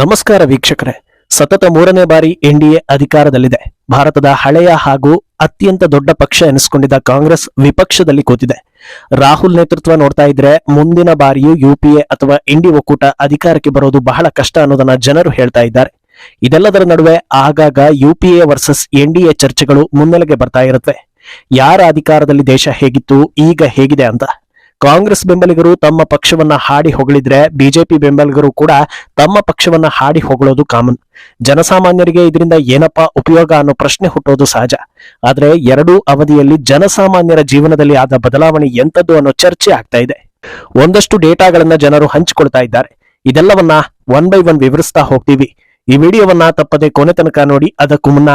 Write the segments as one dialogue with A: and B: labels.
A: ನಮಸ್ಕಾರ ವೀಕ್ಷಕರೇ. ಸತತ ಮೂರನೇ ಬಾರಿ ಎನ್ಡಿಎ ಅಧಿಕಾರದಲ್ಲಿದೆ. ಭಾರತದ ಹಳೆಯ ಹಾಗೂ ಅತ್ಯಂತ ದೊಡ್ಡ ಪಕ್ಷ ಎನಿಸಿಕೊಂಡಿದ್ದ ಕಾಂಗ್ರೆಸ್ ವಿಪಕ್ಷದಲ್ಲಿ ಕೂತಿದೆ. ರಾಹುಲ್ ನೇತೃತ್ವ ನೋಡ್ತಾ ಇದ್ರೆ ಮುಂದಿನ ಬಾರಿಯೂ ಯುಪಿಎ ಅಥವಾ ಎನ್ಡಿ ಒಕ್ಕೂಟ ಅಧಿಕಾರಕ್ಕೆ ಬರೋದು ಬಹಳ ಕಷ್ಟ ಅನ್ನೋದನ್ನ ಜನರು ಹೇಳ್ತಾ ಇದ್ದಾರೆ. ಇದೆಲ್ಲದರ ನಡುವೆ ಆಗಾಗ ಯುಪಿಎ ವರ್ಸಸ್ ಎನ್ಡಿಎ ಚರ್ಚೆಗಳು ಮುನ್ನೆಲೆಗೆ ಬರ್ತಾ ಇರುತ್ತವೆ ಯಾರ ಅಧಿಕಾರದಲ್ಲಿ ದೇಶ ಹೇಗಿತ್ತು, ಈಗ ಹೇಗಿದೆ ಅಂತ ಕಾಂಗ್ರೆಸ್ ಬೆಂಬಲಿಗರು ತಮ್ಮ ಪಕ್ಷವನ್ನ ಹಾಡಿ ಹೊಗಳಿದ್ರೆ ಬಿಜೆಪಿ ಬೆಂಬಲಿಗರು ಕೂಡ ತಮ್ಮ ಪಕ್ಷವನ್ನ ಹಾಡಿ ಹೊಗಳೋದು ಕಾಮನ್. ಜನಸಾಮಾನ್ಯರಿಗೆ ಇದರಿಂದ ಏನಪ್ಪಾ ಉಪಯೋಗ ಅನ್ನೋ ಪ್ರಶ್ನೆ ಹುಟ್ಟೋದು ಸಹಜ. ಆದ್ರೆ ಎರಡೂ ಅವಧಿಯಲ್ಲಿ ಜನಸಾಮಾನ್ಯರ ಜೀವನದಲ್ಲಿ ಆದ ಬದಲಾವಣೆ ಎಂಥದ್ದು ಅನ್ನೋ ಚರ್ಚೆ ಆಗ್ತಾ ಇದೆ. ಒಂದಷ್ಟು ಡೇಟಾಗಳನ್ನ ಜನರು ಹಂಚಿಕೊಳ್ತಾ ಇದ್ದಾರೆ. ಇದೆಲ್ಲವನ್ನ ಒನ್ ಬೈ ಒನ್ ವಿವರಿಸ್ತಾ ಹೋಗ್ತೀವಿ. ಈ ವಿಡಿಯೋವನ್ನ ತಪ್ಪದೆ ಕೊನೆ ತನಕ ನೋಡಿ, ಅದಕ್ಕೂ ಮುನ್ನ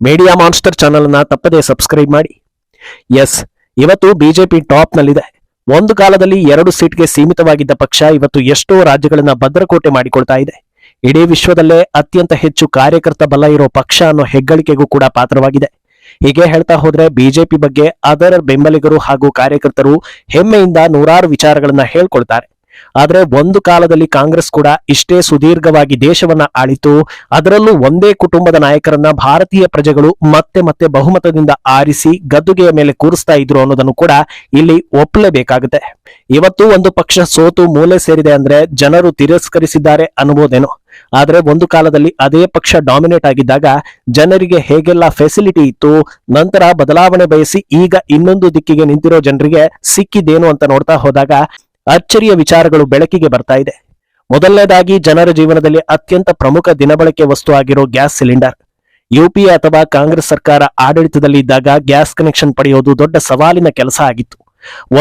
A: ಮೀಡಿಯಾ ಮಾನ್ಸ್ಟರ್ ಚಾನೆಲ್ ಅನ್ನ ತಪ್ಪದೆ ಸಬ್ಸ್ಕ್ರೈಬ್ ಮಾಡಿ. ಎಸ್, ಇವತ್ತು ಬಿಜೆಪಿ ಟಾಪ್ ನಲ್ಲಿದೆ ಒಂದು ಕಾಲದಲ್ಲಿ ಎರಡು ಸೀಟ್ಗೆ ಸೀಮಿತವಾಗಿದ್ದ ಪಕ್ಷ ಇವತ್ತು ಎಷ್ಟೋ ರಾಜ್ಯಗಳನ್ನ ಭದ್ರಕೋಟೆ ಮಾಡಿಕೊಳ್ತಾ ಇದೆ. ಇಡೀ ವಿಶ್ವದಲ್ಲೇ ಅತ್ಯಂತ ಹೆಚ್ಚು ಕಾರ್ಯಕರ್ತ ಬಲ ಇರೋ ಪಕ್ಷ ಅನ್ನೋ ಹೆಗ್ಗಳಿಕೆಗೂ ಕೂಡ ಪಾತ್ರವಾಗಿದೆ. ಹೀಗೆ ಹೇಳ್ತಾ ಹೋದ್ರೆ ಬಿಜೆಪಿ ಬಗ್ಗೆ ಅದರ ಬೆಂಬಲಿಗರು ಹಾಗೂ ಕಾರ್ಯಕರ್ತರು ಹೆಮ್ಮೆಯಿಂದ ನೂರಾರು ವಿಚಾರಗಳನ್ನ ಹೇಳ್ಕೊಳ್ತಾರೆ. ಆದ್ರೆ ಒಂದು ಕಾಲದಲ್ಲಿ ಕಾಂಗ್ರೆಸ್ ಕೂಡ ಇಷ್ಟೇ ಸುದೀರ್ಘವಾಗಿ ದೇಶವನ್ನ ಆಳಿತು. ಅದರಲ್ಲೂ ಒಂದೇ ಕುಟುಂಬದ ನಾಯಕರನ್ನ ಭಾರತೀಯ ಪ್ರಜೆಗಳು ಮತ್ತೆ ಮತ್ತೆ ಬಹುಮತದಿಂದ ಆರಿಸಿ ಗದ್ದುಗೆಯ ಮೇಲೆ ಕೂರಿಸ್ತಾ ಇದ್ರು ಅನ್ನೋದನ್ನು ಕೂಡ ಇಲ್ಲಿ ಒಪ್ಪಲೇಬೇಕಾಗುತ್ತೆ. ಇವತ್ತು ಒಂದು ಪಕ್ಷ ಸೋತು ಮೂಲೆ ಸೇರಿದೆ ಅಂದ್ರೆ ಜನರು ತಿರಸ್ಕರಿಸಿದ್ದಾರೆ ಅನ್ಬೋದೇನೋ. ಆದ್ರೆ ಒಂದು ಕಾಲದಲ್ಲಿ ಅದೇ ಪಕ್ಷ ಡಾಮಿನೇಟ್ ಆಗಿದ್ದಾಗ ಜನರಿಗೆ ಹೇಗೆಲ್ಲ ಫೆಸಿಲಿಟಿ ಇತ್ತು, ನಂತರ ಬದಲಾವಣೆ ಬಯಸಿ ಈಗ ಇನ್ನೊಂದು ದಿಕ್ಕಿಗೆ ನಿಂತಿರೋ ಜನರಿಗೆ ಸಿಕ್ಕಿದೇನು ಅಂತ ನೋಡ್ತಾ ಹೋದಾಗ ಅಚ್ಚರಿಯ ವಿಚಾರಗಳು ಬೆಳಕಿಗೆ ಬರ್ತಾ ಇದೆ. ಮೊದಲನೇದಾಗಿ ಜನರ ಜೀವನದಲ್ಲಿ ಅತ್ಯಂತ ಪ್ರಮುಖ ದಿನಬಳಕೆ ವಸ್ತು ಆಗಿರೋ ಗ್ಯಾಸ್ ಸಿಲಿಂಡರ್. ಯುಪಿಎ ಅಥವಾ ಕಾಂಗ್ರೆಸ್ ಸರ್ಕಾರ ಆಡಳಿತದಲ್ಲಿ ಇದ್ದಾಗ ಗ್ಯಾಸ್ ಕನೆಕ್ಷನ್ ಪಡೆಯೋದು ದೊಡ್ಡ ಸವಾಲಿನ ಕೆಲಸ ಆಗಿತ್ತು.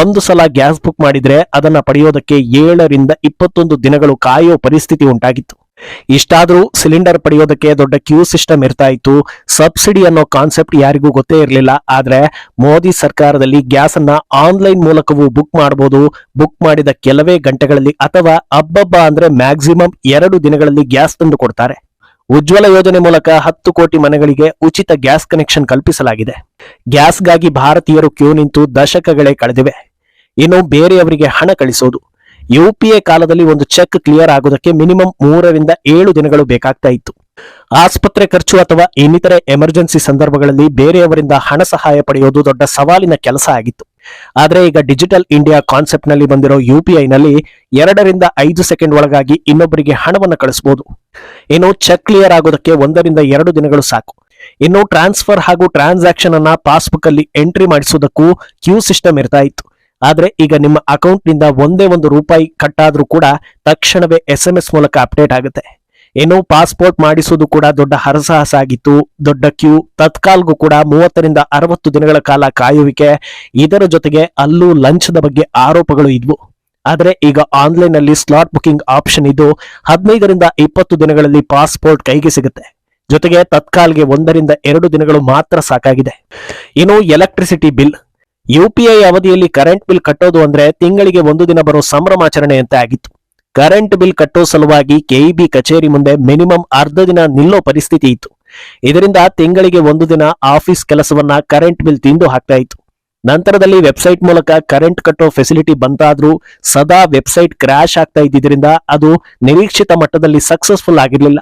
A: ಒಂದು ಸಲ ಗ್ಯಾಸ್ ಬುಕ್ ಮಾಡಿದ್ರೆ ಅದನ್ನ ಪಡೆಯೋದಕ್ಕೆ ಏಳರಿಂದ ಇಪ್ಪತ್ತೊಂದು ದಿನಗಳು ಕಾಯೋ ಪರಿಸ್ಥಿತಿ ಉಂಟಾಗಿತ್ತು. ಇಷ್ಟಾದ್ರೂ ಸಿಲಿಂಡರ್ ಪಡೆಯೋದಕ್ಕೆ ದೊಡ್ಡ ಕ್ಯೂ ಸಿಸ್ಟಮ್ ಇರ್ತಾ ಇತ್ತು. ಸಬ್ಸಿಡಿ ಅನ್ನೋ ಕಾನ್ಸೆಪ್ಟ್ ಯಾರಿಗೂ ಗೊತ್ತೇ ಇರಲಿಲ್ಲ. ಆದ್ರೆ ಮೋದಿ ಸರ್ಕಾರದಲ್ಲಿ ಗ್ಯಾಸ್ ಅನ್ನ ಆನ್ಲೈನ್ ಮೂಲಕವೂ ಬುಕ್ ಮಾಡಬಹುದು ಬುಕ್ ಮಾಡಿದ ಕೆಲವೇ ಗಂಟೆಗಳಲ್ಲಿ ಅಥವಾ ಅಬ್ಬಬ್ಬ ಅಂದ್ರೆ ಮ್ಯಾಕ್ಸಿಮಮ್ ಎರಡು ದಿನಗಳಲ್ಲಿ ಗ್ಯಾಸ್ ತಂದು ಕೊಡ್ತಾರೆ. ಉಜ್ವಲ ಯೋಜನೆ ಮೂಲಕ ಹತ್ತು ಕೋಟಿ ಮನೆಗಳಿಗೆ ಉಚಿತ ಗ್ಯಾಸ್ ಕನೆಕ್ಷನ್ ಕಲ್ಪಿಸಲಾಗಿದೆ. ಗ್ಯಾಸ್ಗಾಗಿ ಭಾರತೀಯರು ಕ್ಯೂ ನಿಂತು ದಶಕಗಳೇ ಕಳೆದಿವೆ. ಇನ್ನು ಬೇರೆಯವರಿಗೆ ಹಣ ಕಳಿಸೋದು. ಯುಪಿಎ ಕಾಲದಲ್ಲಿ ಒಂದು ಚೆಕ್ ಕ್ಲಿಯರ್ ಆಗೋದಕ್ಕೆ ಮಿನಿಮಮ್ ಮೂರರಿಂದ ಏಳು ದಿನಗಳು ಬೇಕಾಗ್ತಾ ಇತ್ತು. ಆಸ್ಪತ್ರೆ ಖರ್ಚು ಅಥವಾ ಇನ್ನಿತರೆ ಎಮರ್ಜೆನ್ಸಿ ಸಂದರ್ಭಗಳಲ್ಲಿ ಬೇರೆಯವರಿಂದ ಹಣ ಸಹಾಯ ಪಡೆಯೋದು ದೊಡ್ಡ ಸವಾಲಿನ ಕೆಲಸ ಆಗಿತ್ತು. ಆದರೆ ಈಗ ಡಿಜಿಟಲ್ ಇಂಡಿಯಾ ಕಾನ್ಸೆಪ್ಟ್ನಲ್ಲಿ ಬಂದಿರೋ ಯುಪಿಐ ನಲ್ಲಿ ಎರಡರಿಂದ ಐದು ಸೆಕೆಂಡ್ ಒಳಗಾಗಿ ಇನ್ನೊಬ್ಬರಿಗೆ ಹಣವನ್ನು ಕಳಿಸಬಹುದು ಇನ್ನು ಚೆಕ್ ಕ್ಲಿಯರ್ ಆಗೋದಕ್ಕೆ ಒಂದರಿಂದ ಎರಡು ದಿನಗಳು ಸಾಕು. ಇನ್ನು ಟ್ರಾನ್ಸ್ಫರ್ ಹಾಗೂ ಟ್ರಾನ್ಸಾಕ್ಷನ್ ಅನ್ನ ಪಾಸ್ಬುಕ್ ಅಲ್ಲಿ ಎಂಟ್ರಿ ಮಾಡಿಸೋದಕ್ಕೂ ಕ್ಯೂ ಸಿಸ್ಟಮ್ ಇರ್ತಾ ಇತ್ತು. ಆದ್ರೆ ಈಗ ನಿಮ್ಮ ಅಕೌಂಟ್ನಿಂದ ಒಂದೇ ಒಂದು ರೂಪಾಯಿ ಕಟ್ಟಾದರೂ ಕೂಡ ತಕ್ಷಣವೇ ಎಸ್ ಎಂ ಎಸ್ ಮೂಲಕ ಅಪ್ಡೇಟ್ ಆಗುತ್ತೆ. ಏನೋ ಪಾಸ್ಪೋರ್ಟ್ ಮಾಡಿಸೋದು ಕೂಡ ದೊಡ್ಡ ಹರಸಾಹಸ ಆಗಿತ್ತು ದೊಡ್ಡ ಕ್ಯೂ. ತತ್ಕಾಲ್ಗೂ ಕೂಡ ಮೂವತ್ತರಿಂದ ಅರವತ್ತು ದಿನಗಳ ಕಾಲ ಕಾಯುವಿಕೆ. ಇದರ ಜೊತೆಗೆ ಅಲ್ಲೂ ಲಂಚದ ಬಗ್ಗೆ ಆರೋಪಗಳು ಇದ್ವು. ಆದರೆ ಈಗ ಆನ್ಲೈನ್ನಲ್ಲಿ ಸ್ಲಾಟ್ ಬುಕಿಂಗ್ ಆಪ್ಷನ್ ಇದ್ದು ಹದಿನೈದರಿಂದ ಇಪ್ಪತ್ತು ದಿನಗಳಲ್ಲಿ ಪಾಸ್ಪೋರ್ಟ್ ಕೈಗೆ ಸಿಗುತ್ತೆ. ಜೊತೆಗೆ ತತ್ಕಾಲ್ಗೆ ಒಂದರಿಂದ ಎರಡು ದಿನಗಳು ಮಾತ್ರ ಸಾಕಾಗಿದೆ. ಇನ್ನು ಎಲೆಕ್ಟ್ರಿಸಿಟಿ ಬಿಲ್. ಯುಪಿಐ ಅವಧಿಯಲ್ಲಿ ಕರೆಂಟ್ ಬಿಲ್ ಕಟ್ಟೋದು ಅಂದ್ರೆ ತಿಂಗಳಿಗೆ ಒಂದು ದಿನ ಬರೋ ಸಂಭ್ರಮಾಚರಣೆಯಂತೆ ಆಗಿತ್ತು. ಕರೆಂಟ್ ಬಿಲ್ ಕಟ್ಟೋ ಸಲುವಾಗಿ ಕೆಇಬಿ ಕಚೇರಿ ಮುಂದೆ ಮಿನಿಮಮ್ ಅರ್ಧ ದಿನ ನಿಲ್ಲೋ ಪರಿಸ್ಥಿತಿ ಇತ್ತು. ಇದರಿಂದ ತಿಂಗಳಿಗೆ ಒಂದು ದಿನ ಆಫೀಸ್ ಕೆಲಸವನ್ನ ಕರೆಂಟ್ ಬಿಲ್ ತಿಂದು ಹಾಕ್ತಾ ಇತ್ತು. ನಂತರದಲ್ಲಿ ವೆಬ್ಸೈಟ್ ಮೂಲಕ ಕರೆಂಟ್ ಕಟ್ಟೋ ಫೆಸಿಲಿಟಿ ಬಂತಾದ್ರೂ ಸದಾ ವೆಬ್ಸೈಟ್ ಕ್ರ್ಯಾಶ್ ಆಗ್ತಾ ಇದ್ದಿದ್ರಿಂದ ಅದು ನಿರೀಕ್ಷಿತ ಮಟ್ಟದಲ್ಲಿ ಸಕ್ಸಸ್ಫುಲ್ ಆಗಿರಲಿಲ್ಲ.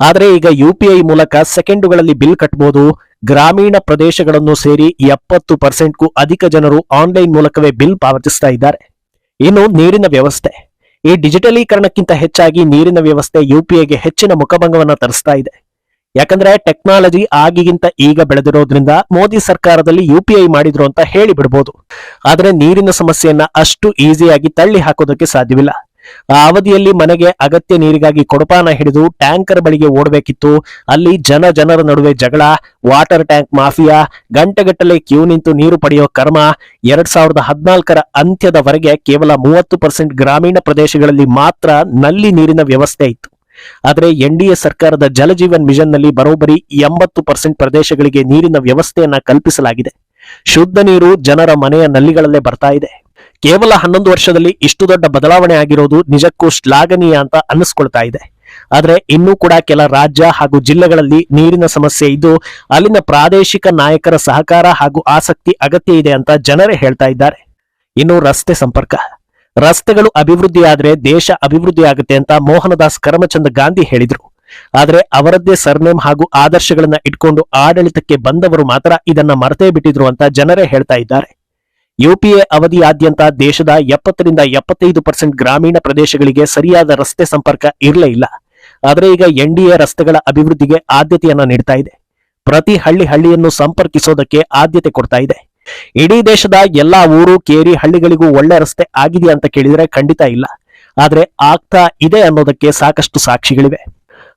A: ಆದರೆ ಈಗ ಯುಪಿಐ ಮೂಲಕ ಸೆಕೆಂಡುಗಳಲ್ಲಿ ಬಿಲ್ ಕಟ್ಟಬಹುದು ಗ್ರಾಮೀಣ ಪ್ರದೇಶಗಳನ್ನು ಸೇರಿ ಎಪ್ಪತ್ತು ಪರ್ಸೆಂಟ್ಗೂ ಅಧಿಕ ಜನರು ಆನ್ಲೈನ್ ಮೂಲಕವೇ ಬಿಲ್ ಪಾವತಿಸ್ತಾ ಇದ್ದಾರೆ. ಇನ್ನು ನೀರಿನ ವ್ಯವಸ್ಥೆ. ಈ ಡಿಜಿಟಲೀಕರಣಕ್ಕಿಂತ ಹೆಚ್ಚಾಗಿ ನೀರಿನ ವ್ಯವಸ್ಥೆ ಯುಪಿಐಗೆ ಹೆಚ್ಚಿನ ಮುಖಭಂಗವನ್ನು ತರಿಸ್ತಾ ಇದೆ. ಯಾಕಂದ್ರೆ ಟೆಕ್ನಾಲಜಿ ಆಗಿಗಿಂತ ಈಗ ಬೆಳೆದಿರೋದ್ರಿಂದ ಮೋದಿ ಸರ್ಕಾರದಲ್ಲಿ ಯುಪಿಐ ಮಾಡಿದ್ರು ಅಂತ ಹೇಳಿ ಬಿಡಬಹುದು ಆದ್ರೆ ನೀರಿನ ಸಮಸ್ಯೆಯನ್ನ ಅಷ್ಟು ಈಸಿಯಾಗಿ ತಳ್ಳಿ ಹಾಕೋದಕ್ಕೆ ಸಾಧ್ಯವಿಲ್ಲ. ಆ ಅವಧಿಯಲ್ಲಿ ಮನೆಗೆ ಅಗತ್ಯ ನೀರಿಗಾಗಿ ಕೊಡಪಾನ ಹಿಡಿದು ಟ್ಯಾಂಕರ್ ಬಳಿಗೆ ಓಡಬೇಕಿತ್ತು. ಅಲ್ಲಿ ಜನ ಜನರ ನಡುವೆ ಜಗಳ, ವಾಟರ್ ಟ್ಯಾಂಕ್ ಮಾಫಿಯಾ, ಗಂಟೆಗಟ್ಟಲೆ ಕ್ಯೂ ನಿಂತು ನೀರು ಪಡೆಯೋ ಕರ್ಮ, ಎರಡ್ ಸಾವಿರದ ಹದಿನಾಲ್ಕರ ಅಂತ್ಯದವರೆಗೆ ಕೇವಲ ಮೂವತ್ತು ಪರ್ಸೆಂಟ್ ಗ್ರಾಮೀಣ ಪ್ರದೇಶಗಳಲ್ಲಿ ಮಾತ್ರ ನಲ್ಲಿ ನೀರಿನ ವ್ಯವಸ್ಥೆ ಇತ್ತು. ಆದರೆ ಎನ್ಡಿಎ ಸರ್ಕಾರದ ಜಲಜೀವನ್ ಮಿಷನ್ನಲ್ಲಿ ಬರೋಬ್ಬರಿ ಎಂಬತ್ತು ಪರ್ಸೆಂಟ್ ಪ್ರದೇಶಗಳಿಗೆ ನೀರಿನ ವ್ಯವಸ್ಥೆಯನ್ನ ಕಲ್ಪಿಸಲಾಗಿದೆ. ಶುದ್ಧ ನೀರು ಜನರ ಮನೆಯ ನಲ್ಲಿಗಳಲ್ಲೇ ಬರ್ತಾ ಇದೆ. ಕೇವಲ ಹನ್ನೊಂದು ವರ್ಷದಲ್ಲಿ ಇಷ್ಟು ದೊಡ್ಡ ಬದಲಾವಣೆ ಆಗಿರೋದು ನಿಜಕ್ಕೂ ಶ್ಲಾಘನೀಯ ಅಂತ ಅನ್ನಿಸ್ಕೊಳ್ತಾ ಇದೆ. ಆದರೆ ಇನ್ನೂ ಕೂಡ ಕೆಲ ರಾಜ್ಯ ಹಾಗೂ ಜಿಲ್ಲೆಗಳಲ್ಲಿ ನೀರಿನ ಸಮಸ್ಯೆ ಇದ್ದು ಅಲ್ಲಿನ ಪ್ರಾದೇಶಿಕ ನಾಯಕರ ಸಹಕಾರ ಹಾಗೂ ಆಸಕ್ತಿ ಅಗತ್ಯ ಇದೆ ಅಂತ ಜನರೇ ಹೇಳ್ತಾ ಇದ್ದಾರೆ. ಇನ್ನು ರಸ್ತೆ ಸಂಪರ್ಕ. ರಸ್ತೆಗಳು ಅಭಿವೃದ್ಧಿ ಆದ್ರೆ ದೇಶ ಅಭಿವೃದ್ಧಿ ಆಗುತ್ತೆ ಅಂತ ಮೋಹನದಾಸ್ ಕರಮಚಂದ್ ಗಾಂಧಿ ಹೇಳಿದ್ರು. ಆದರೆ ಅವರದ್ದೇ ಸರ್ನೇಮ್ ಹಾಗೂ ಆದರ್ಶಗಳನ್ನ ಇಟ್ಕೊಂಡು ಆಡಳಿತಕ್ಕೆ ಬಂದವರು ಮಾತ್ರ ಇದನ್ನ ಮರೆತೇ ಬಿಟ್ಟಿದ್ರು ಅಂತ ಜನರೇ ಹೇಳ್ತಾ ಇದ್ದಾರೆ. ಯುಪಿಎ ಅವಧಿಯಾದ್ಯಂತ ದೇಶದ ಎಪ್ಪತ್ತರಿಂದ ಎಪ್ಪತ್ತೈದು ಪರ್ಸೆಂಟ್ ಗ್ರಾಮೀಣ ಪ್ರದೇಶಗಳಿಗೆ ಸರಿಯಾದ ರಸ್ತೆ ಸಂಪರ್ಕ ಇರಲೇ ಇಲ್ಲ. ಆದರೆ ಈಗ ಎನ್ಡಿಎ ರಸ್ತೆಗಳ ಅಭಿವೃದ್ಧಿಗೆ ಆದ್ಯತೆಯನ್ನ ನೀಡ್ತಾ ಇದೆ. ಪ್ರತಿ ಹಳ್ಳಿ ಹಳ್ಳಿಯನ್ನು ಸಂಪರ್ಕಿಸೋದಕ್ಕೆ ಆದ್ಯತೆ ಕೊಡ್ತಾ ಇದೆ. ಇಡೀ ದೇಶದ ಎಲ್ಲಾ ಊರು, ಕೇರಿ ಹಳ್ಳಿಗಳಿಗೂ ಒಳ್ಳೆ ರಸ್ತೆ ಆಗಿದೆಯಾ ಅಂತ ಕೇಳಿದರೆ ಖಂಡಿತ ಇಲ್ಲ. ಆದರೆ ಆಗ್ತಾ ಇದೆ ಅನ್ನೋದಕ್ಕೆ ಸಾಕಷ್ಟು ಸಾಕ್ಷಿಗಳಿವೆ.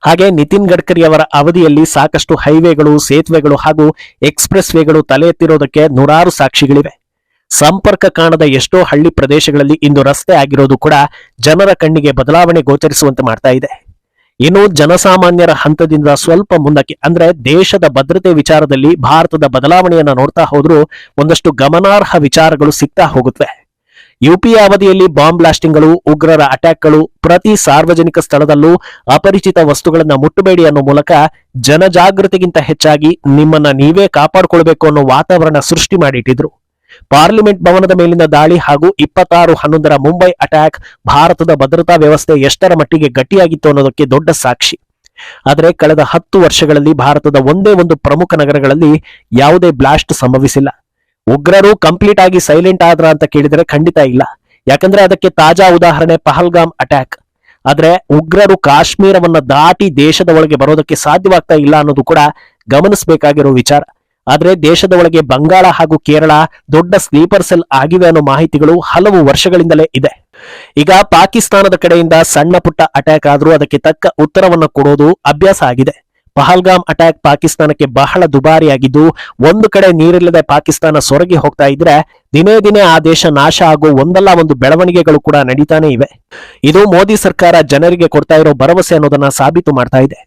A: ಹಾಗೆ ನಿತಿನ್ ಗಡ್ಕರಿ ಅವರ ಅವಧಿಯಲ್ಲಿ ಸಾಕಷ್ಟು ಹೈವೇಗಳು, ಸೇತುವೆಗಳು ಹಾಗೂ ಎಕ್ಸ್ಪ್ರೆಸ್ ವೇಗಳು ತಲೆ ಎತ್ತಿರೋದಕ್ಕೆ ನೂರಾರು ಸಾಕ್ಷಿಗಳಿವೆ. ಸಂಪರ್ಕ ಕಾಣದ ಎಷ್ಟೋ ಹಳ್ಳಿ ಪ್ರದೇಶಗಳಲ್ಲಿ ಇಂದು ರಸ್ತೆ ಆಗಿರೋದು ಕೂಡ ಜನರ ಕಣ್ಣಿಗೆ ಬದಲಾವಣೆ ಗೋಚರಿಸುವಂತೆ ಮಾಡ್ತಾ ಇದೆ. ಇನ್ನು ಜನಸಾಮಾನ್ಯರ ಹಂತದಿಂದ ಸ್ವಲ್ಪ ಮುಂದಕ್ಕೆ, ಅಂದ್ರೆ ದೇಶದ ಭದ್ರತೆ ವಿಚಾರದಲ್ಲಿ ಭಾರತದ ಬದಲಾವಣೆಯನ್ನ ನೋಡ್ತಾ ಹೋದ್ರೂ ಒಂದಷ್ಟು ಗಮನಾರ್ಹ ವಿಚಾರಗಳು ಸಿಗ್ತಾ ಹೋಗುತ್ತವೆ. ಯುಪಿ ಅವಧಿಯಲ್ಲಿ ಬಾಂಬ್ ಬ್ಲಾಸ್ಟಿಂಗ್ಗಳು, ಉಗ್ರರ ಅಟ್ಯಾಕ್ಗಳು ಪ್ರತಿ ಸಾರ್ವಜನಿಕ ಸ್ಥಳದಲ್ಲೂ ಅಪರಿಚಿತ ವಸ್ತುಗಳನ್ನ ಮುಟ್ಟಬೇಡಿ ಅನ್ನೋ ಮೂಲಕ ಜನಜಾಗೃತಿಗಿಂತ ಹೆಚ್ಚಾಗಿ ನಿಮ್ಮನ್ನ ನೀವೇ ಕಾಪಾಡಿಕೊಳ್ಬೇಕು ಅನ್ನೋ ವಾತಾವರಣ ಸೃಷ್ಟಿ ಮಾಡಿಟ್ಟಿದ್ರು. ಪಾರ್ಲಿಮೆಂಟ್ ಭವನದ ಮೇಲಿನ ದಾಳಿ ಹಾಗೂ ಇಪ್ಪತ್ತಾರು ಹನ್ನೊಂದರ ಮುಂಬೈ ಅಟ್ಯಾಕ್ ಭಾರತದ ಭದ್ರತಾ ವ್ಯವಸ್ಥೆ ಎಷ್ಟರ ಮಟ್ಟಿಗೆ ಗಟ್ಟಿಯಾಗಿತ್ತು ಅನ್ನೋದಕ್ಕೆ ದೊಡ್ಡ ಸಾಕ್ಷಿ. ಆದರೆ ಕಳೆದ ಹತ್ತು ವರ್ಷಗಳಲ್ಲಿ ಭಾರತದ ಒಂದೇ ಒಂದು ಪ್ರಮುಖ ನಗರಗಳಲ್ಲಿ ಯಾವುದೇ ಬ್ಲಾಸ್ಟ್ ಸಂಭವಿಸಿಲ್ಲ. ಉಗ್ರರು ಕಂಪ್ಲೀಟ್ ಆಗಿ ಸೈಲೆಂಟ್ ಆದ್ರ ಅಂತ ಕೇಳಿದರೆ ಖಂಡಿತ ಇಲ್ಲ. ಯಾಕಂದ್ರೆ ಅದಕ್ಕೆ ತಾಜಾ ಉದಾಹರಣೆ ಪಹಲ್ಗಾಮ್ ಅಟ್ಯಾಕ್. ಆದ್ರೆ ಉಗ್ರರು ಕಾಶ್ಮೀರವನ್ನ ದಾಟಿ ದೇಶದ ಒಳಗೆ ಬರೋದಕ್ಕೆ ಸಾಧ್ಯವಾಗ್ತಾ ಇಲ್ಲ ಅನ್ನೋದು ಕೂಡ ಗಮನಿಸಬೇಕಾಗಿರೋ ವಿಚಾರ. ಆದ್ರೆ ದೇಶದ ಒಳಗೆ ಬಂಗಾಳ ಹಾಗೂ ಕೇರಳ ದೊಡ್ಡ ಸ್ಲೀಪರ್ ಸೆಲ್ ಆಗಿವೆ ಅನ್ನೋ ಮಾಹಿತಿಗಳು ಹಲವು ವರ್ಷಗಳಿಂದಲೇ ಇದೆ. ಈಗ ಪಾಕಿಸ್ತಾನದ ಕಡೆಯಿಂದ ಸಣ್ಣ ಪುಟ್ಟ ಅಟ್ಯಾಕ್ ಆದ್ರೂ ಅದಕ್ಕೆ ತಕ್ಕ ಉತ್ತರವನ್ನು ಕೊಡೋದು ಅಭ್ಯಾಸ ಆಗಿದೆ. ಪಹಲ್ಗಾಮ್ ಅಟ್ಯಾಕ್ ಪಾಕಿಸ್ತಾನಕ್ಕೆ ಬಹಳ ದುಬಾರಿಯಾಗಿದ್ದು, ಒಂದು ಕಡೆ ನೀರಿಲ್ಲದೆ ಪಾಕಿಸ್ತಾನ ಸೊರಗಿ ಹೋಗ್ತಾ ಇದ್ರೆ ದಿನೇ ದಿನೇ ಆ ದೇಶ ನಾಶ ಆಗೋ ಒಂದಲ್ಲ ಒಂದು ಬೆಳವಣಿಗೆಗಳು ಕೂಡ ನಡೀತಾನೆ ಇವೆ. ಇದು ಮೋದಿ ಸರ್ಕಾರ ಜನರಿಗೆ ಕೊಡ್ತಾ ಇರೋ ಭರವಸೆ ಅನ್ನೋದನ್ನ ಸಾಬೀತು ಮಾಡ್ತಾ ಇದೆ.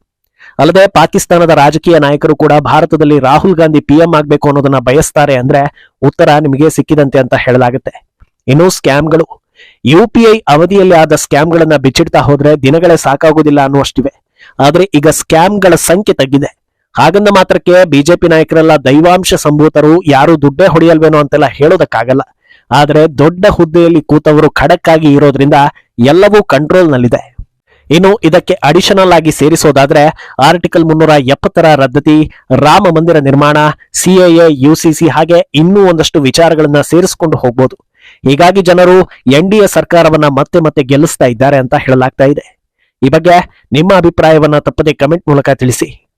A: ಅಲ್ಲದೆ ಪಾಕಿಸ್ತಾನದ ರಾಜಕೀಯ ನಾಯಕರು ಕೂಡ ಭಾರತದಲ್ಲಿ ರಾಹುಲ್ ಗಾಂಧಿ ಪಿಎಂ ಆಗ್ಬೇಕು ಅನ್ನೋದನ್ನ ಬಯಸ್ತಾರೆ ಅಂದ್ರೆ ಉತ್ತರ ನಿಮಗೆ ಸಿಕ್ಕಿದಂತೆ ಅಂತ ಹೇಳಲಾಗುತ್ತೆ. ಇನ್ನು ಸ್ಕ್ಯಾಮ್ಗಳು. ಯುಪಿಐ ಅವಧಿಯಲ್ಲಿ ಆದ ಸ್ಕ್ಯಾಮ್ಗಳನ್ನ ಬಿಚ್ಚಿಡ್ತಾ ಹೋದ್ರೆ ದಿನಗಳೇ ಸಾಕಾಗೋದಿಲ್ಲ ಅನ್ನುವಷ್ಟಿವೆ. ಆದ್ರೆ ಈಗ ಸ್ಕ್ಯಾಮ್ಗಳ ಸಂಖ್ಯೆ ತಗ್ಗಿದೆ. ಹಾಗಂದ ಮಾತ್ರಕ್ಕೆ ಬಿಜೆಪಿ ನಾಯಕರೆಲ್ಲ ದೈವಾಂಶ ಸಂಭೂತರು, ಯಾರು ದುಡ್ಡೇ ಹೊಡೆಯಲ್ವೇನೋ ಅಂತೆಲ್ಲ ಹೇಳೋದಕ್ಕಾಗಲ್ಲ. ಆದ್ರೆ ದೊಡ್ಡ ಹುದ್ದೆಯಲ್ಲಿ ಕೂತವರು ಖಡಕ್ಕಾಗಿ ಇರೋದ್ರಿಂದ ಎಲ್ಲವೂ ಕಂಟ್ರೋಲ್ನಲ್ಲಿದೆ. ಇನ್ನು ಇದಕ್ಕೆ ಅಡಿಷನಲ್ ಆಗಿ ಸೇರಿಸೋದಾದ್ರೆ ಆರ್ಟಿಕಲ್ ಮುನ್ನೂರ ಎಪ್ಪತ್ತರ ರದ್ದತಿ, ರಾಮ ಮಂದಿರ ನಿರ್ಮಾಣ ಸಿಎಎ ಯುಸಿಸಿ ಹಾಗೆ ಇನ್ನೂ ಒಂದಷ್ಟು ವಿಚಾರಗಳನ್ನ ಸೇರಿಸಿಕೊಂಡು ಹೋಗ್ಬೋದು. ಹೀಗಾಗಿ ಜನರು ಎನ್ ಡಿ ಸರ್ಕಾರವನ್ನ ಮತ್ತೆ ಮತ್ತೆ ಗೆಲ್ಲಿಸ್ತಾ ಇದ್ದಾರೆ ಅಂತ ಹೇಳಲಾಗ್ತಾ ಇದೆ. ಈ ಬಗ್ಗೆ ನಿಮ್ಮ ಅಭಿಪ್ರಾಯವನ್ನ ತಪ್ಪದೆ ಕಮೆಂಟ್ ಮೂಲಕ ತಿಳಿಸಿ.